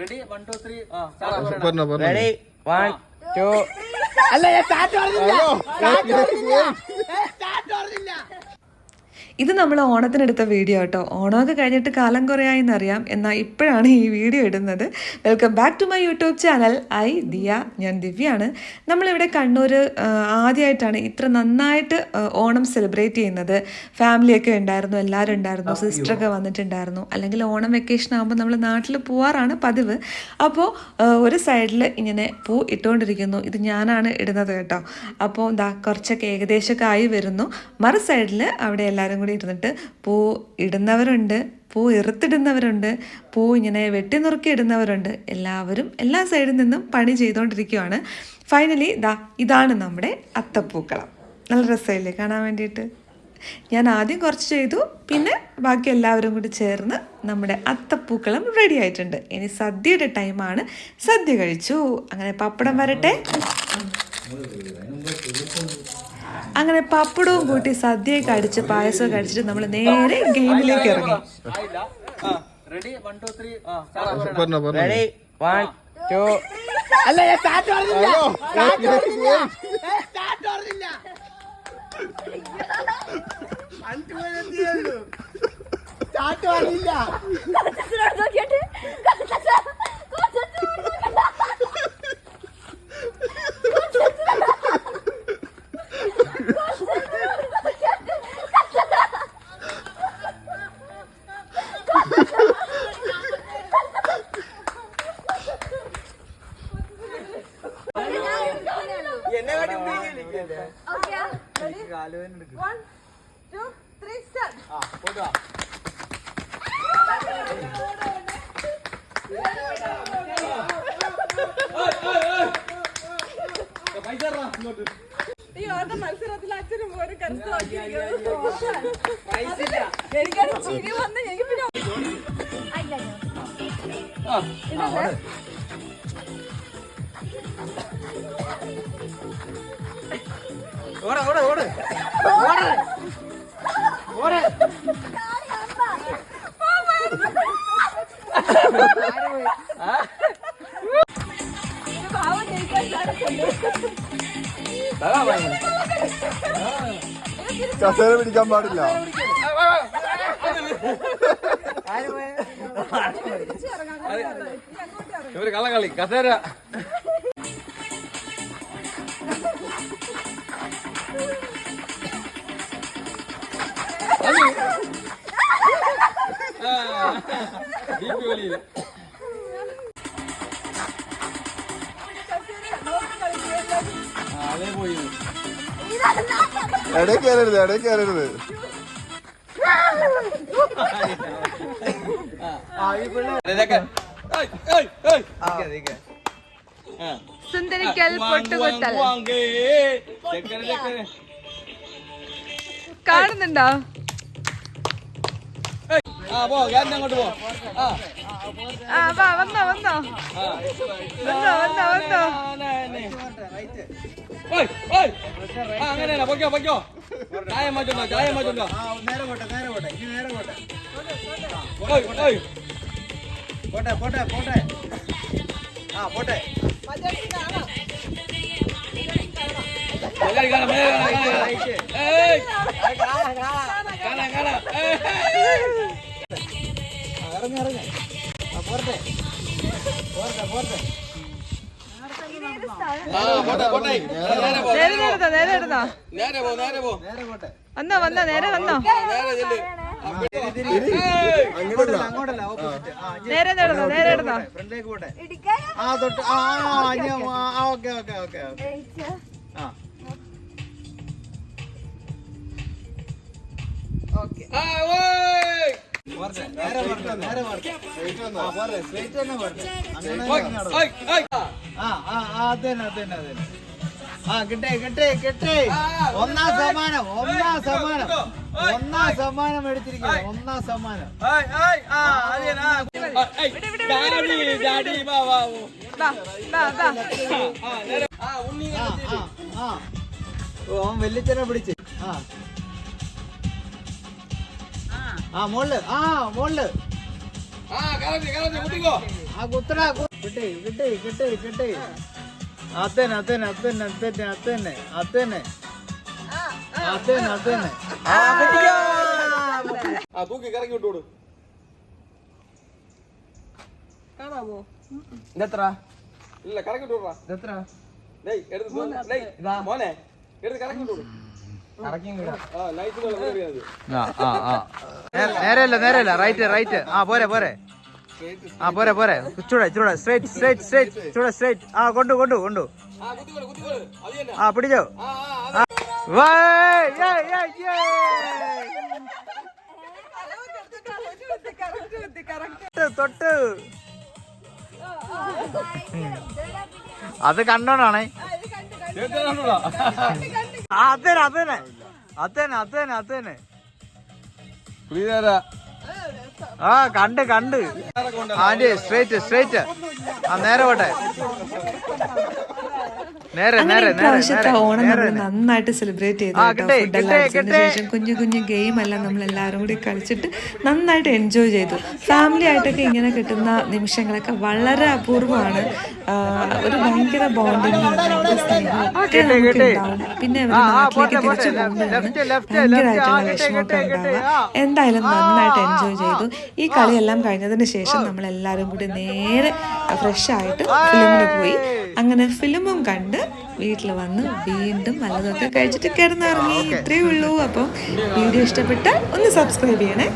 Ready one two three start പറഞ്ഞോ ready one two ഇത് നമ്മൾ ഓണത്തിനെടുത്ത വീഡിയോ കേട്ടോ. ഓണമൊക്കെ കഴിഞ്ഞിട്ട് കാലം കുറയായി എന്നറിയാം എന്നാൽ ഇപ്പോഴാണ് ഈ വീഡിയോ ഇടുന്നത്. Welcome back to my YouTube channel I Diya ഞാൻ ദിവ്യാണ്. നമ്മളിവിടെ കണ്ണൂർ ആദ്യമായിട്ടാണ് ഇത്ര നന്നായിട്ട് ഓണം സെലിബ്രേറ്റ് ചെയ്യുന്നത്. ഫാമിലിയൊക്കെ ഉണ്ടായിരുന്നു എല്ലാവരും ഉണ്ടായിരുന്നു സിസ്റ്ററൊക്കെ വന്നിട്ടുണ്ടായിരുന്നു. അല്ലെങ്കിൽ ഓണം വെക്കേഷൻ ആകുമ്പോൾ നമ്മൾ നാട്ടിൽ പോവാറാണ് പതിവ്. അപ്പോൾ ഒരു സൈഡിൽ ഇങ്ങനെ പൂ ഇട്ടുകൊണ്ടിരിക്കുന്നു. ഇത് ഞാനാണ് ഇടുന്നത് കേട്ടോ. അപ്പോൾ എന്താ കുറച്ചൊക്കെ ഏകദേശമൊക്കെ ആയി വരുന്നു. മറു സൈഡിൽ അവിടെ എല്ലാവരും കൂടി ഇരുന്നിട്ട് പൂ ഇടുന്നവരുണ്ട് പൂ ഇറുത്തിടുന്നവരുണ്ട് പൂ ഇങ്ങനെ വെട്ടി നുറുക്കി ഇടുന്നവരുണ്ട്. എല്ലാവരും എല്ലാ സൈഡിൽ നിന്നും പണി ചെയ്തുകൊണ്ടിരിക്കുകയാണ് ഫൈനലി ദാ ഇതാണ് നമ്മുടെ അത്തപ്പൂക്കളം. നല്ല രസമില്ലേ കാണാൻ വേണ്ടിയിട്ട്? ഞാൻ ആദ്യം കുറച്ച് ചെയ്തു പിന്നെ ബാക്കി എല്ലാവരും കൂടി ചേർന്ന് നമ്മുടെ അത്തപ്പൂക്കളം റെഡി ആയിട്ടുണ്ട്. ഇനി സദ്യയുടെ ടൈമാണ് സദ്യ കഴിച്ചു. അങ്ങനെ പപ്പടം വരട്ടെ. അങ്ങനെ പപ്പടവും കൂട്ടി സദ്യയൊക്കെ അടിച്ച് പായസം അടിച്ചിട്ട് നമ്മൾ നേരെ ഗെയിമിലേക്ക് ഇറങ്ങി. റെഡി വൺ ടു ത്രീ പറഞ്ഞോ പറഞ്ഞോ റെഡി വൺ ടു ഈ ഓട്ട മത്സരത്തിൽ അച്ഛനും ഒരു എനിക്കാണ് ചിരി വന്ന് എനിക്ക് പിന്നെ ഓടെ ഓടെ ഓടെ. ഓട. കസേര പിടിക്കാൻ പാടില്ല. ഇവർ കള്ളക്കളി. കസേര. ഇടയിൽ കയറരുത് ഇടയിൽ കയറരുത് സുന്ദരിക്കൽ പൊട്ടുകൊട്ടൽ കാണുന്നുണ്ടോ? ആ പോ ഗ്യാസ് അങ്ങോട്ട് പോ. ആ. ആ വാ വന്നോ വന്നോ. വന്നോ വന്നോ വന്നോ. ഓയ് ഓയ്. ആ അങ്ങനെയാണ് പൊയ്ക്കോ പൊയ്ക്കോ. ചായ മാറ്റുണ്ടോ ചായ മാറ്റുണ്ടോ? നേരെ പോട്ടെ നേരെ പോട്ടെ ഇനി നേരെ പോട്ടെ. ഓയ് ഓയ്. പോട്ടെ പോട്ടെ പോട്ടെ. ആ പോട്ടെ. മേലെ കാണാം മേലെ കാണാം കാണാം. ഏയ്. കാണാം കാണാം. ഏയ് ആ, ഇറങ്ങ് ഇറങ്ങി. പോരട്ടെ. പോരട്ടെ പോട്ടെ പോട്ടെ. ആ പോട്ടെ. പോട്ടെ. നേരെ നേരെ നേരെ നേരെ നേരെ പോ നേരെ പോ. നേരെ പോട്ടെ. വന്നോ വന്നോ നേരെ വന്നോ. നേരെ ചെല്ല്. അങ്ങോട്ടല്ല അങ്ങോട്ടല്ല ഓപ്പോസിറ്റ് ആ നേരെ നേടുന്നോ നേരെ എടുത്തോ ഫ്രണ്ടിലേക്ക് പോട്ടെ ആ തൊട്ട് ആ ഓക്കെ ഓക്കെ ഓക്കെ ഓക്കെ. ആ. ആ ആ കിട്ടേ കിട്ടേ കിട്ടേ. ഒന്നാം സമ്മാനം ഒന്നാം സമ്മാനം. ഒന്നാം സമ്മാനം എടുത്തിരിക്കുന്നു. ഒന്നാം സമ്മാനം. ഓയ് വെല്ലിച്ചനെ പിടിച്ച്. ആ. നേരെ ആ ഉണ്ണി ആ ആ ആ ഓ അവൻ വെല്ലിച്ചനെ പിടിച്ച് ആ ആ മോളിൽ ആ മോളിൽ ആ കറക്റ്റ് കറക്റ്റ് മുട്ടിക്കോ ആ ആ കുത്തടാ കു- കിട്ടി കിട്ടി കിട്ടി കിട്ടി അതന്നെ അതന്നെ അതന്നെ അതന്നെ അതന്നെ അതന്നെ അതന്നെ അതന്നെ ആ തൂക്കി കറക്കി വിട്ടോട് ഇതെത്ര ഇല്ല കറക്കി വിട്ടോടാ ഇതെത്ര ഡേയ് എടുത്ത് പോ. ഡേയ് മോനെ എടുത്ത് കറക്കി വിട്ടോട് നേരല്ല നേരല്ല റൈറ്റ് റൈറ്റ് ആ പോരെ പോരെ. ആ പോരെ പോരെ. ചൂടെ ചൂടെ സ്ട്രേറ്റ് സ്ട്രേറ്റ് സ്ട്രേറ്റ് ചൂടെ സ്ട്രേറ്റ് ആ കൊണ്ടു കൊണ്ടു കൊണ്ടു. ആ പിടിച്ചോ. തൊട്ട്. അത് കണ്ടോണാണേ. അതന്നെ അതന്നെ അതന്നെ അതന്നെ അതന്നെ ആ. കണ്ട് കണ്ട്. ആന്റി സ്ട്രേറ്റ് സ്ട്രേറ്റ് ആ നേരെ പോട്ടെ. നേരെ അങ്ങനെ നേരെ നേരെ ഇപ്രാവശ്യത്തെ ഓണം നമ്മൾ നന്നായിട്ട് സെലിബ്രേറ്റ് ചെയ്തു. ശേഷം കുഞ്ഞു കുഞ്ഞു ഗെയിം എല്ലാം നമ്മൾ എല്ലാവരും കൂടി കളിച്ചിട്ട് നന്നായിട്ട് എൻജോയ് ചെയ്തു. ഫാമിലി ആയിട്ടൊക്കെ ഇങ്ങനെ കിട്ടുന്ന നിമിഷങ്ങളൊക്കെ വളരെ അപൂർവമാണ്. ഒരു ഭയങ്കര ബോണ്ടിങ്. ഉണ്ടാവും പിന്നെ നാട്ടിലേക്ക് തിരിച്ചു ഭയങ്കരമായിട്ടുള്ള വിഷമമൊക്കെ. ഉണ്ടാവുക എന്തായാലും നന്നായിട്ട് എൻജോയ് ചെയ്തു. ഈ കളിയെല്ലാം കഴിഞ്ഞതിന് ശേഷം നമ്മൾ എല്ലാവരും കൂടി നേരെ ഫ്രഷ് ആയിട്ട് ഫിലിമിന് പോയി. അങ്ങനെ ഫിലിമും കണ്ട് വീട്ടിൽ വന്ന് വീണ്ടും നല്ലതൊക്കെ കഴിച്ചിട്ട് കിടന്നിറങ്ങി ഇത്രയേ ഉള്ളൂ. അപ്പം വീഡിയോ ഇഷ്ടപ്പെട്ടാൽ ഒന്ന് സബ്സ്ക്രൈബ് ചെയ്യണേ.